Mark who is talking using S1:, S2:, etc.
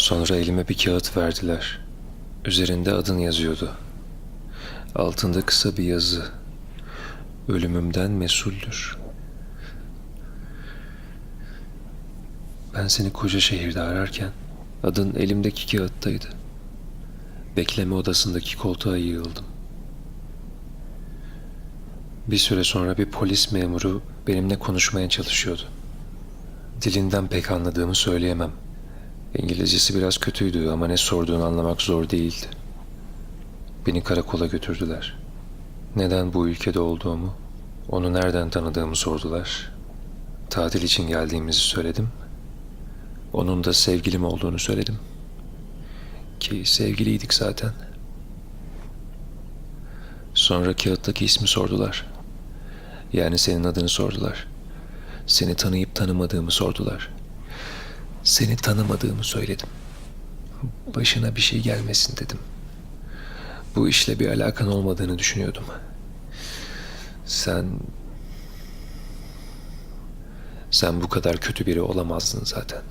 S1: Sonra elime bir kağıt verdiler. Üzerinde adın yazıyordu. Altında kısa bir yazı. Ölümümden mesuldür. Ben seni koca şehirde ararken adın elimdeki kağıttaydı. Bekleme odasındaki koltuğa yığıldım. Bir süre sonra bir polis memuru benimle konuşmaya çalışıyordu. Dilinden pek anladığımı söyleyemem. İngilizcesi biraz kötüydü ama ne sorduğunu anlamak zor değildi. Beni karakola götürdüler. Neden bu ülkede olduğumu, onu nereden tanıdığımı sordular. Tatil için geldiğimizi söyledim. Onun da sevgilim olduğunu söyledim. Ki sevgiliydik zaten. Sonra kağıttaki ismi sordular. Yani senin adını sordular. Seni tanıyıp tanımadığımı sordular. Seni tanımadığımı söyledim. Başına bir şey gelmesin dedim. Bu işle bir alakan olmadığını düşünüyordum. Sen... Sen bu kadar kötü biri olamazdın zaten.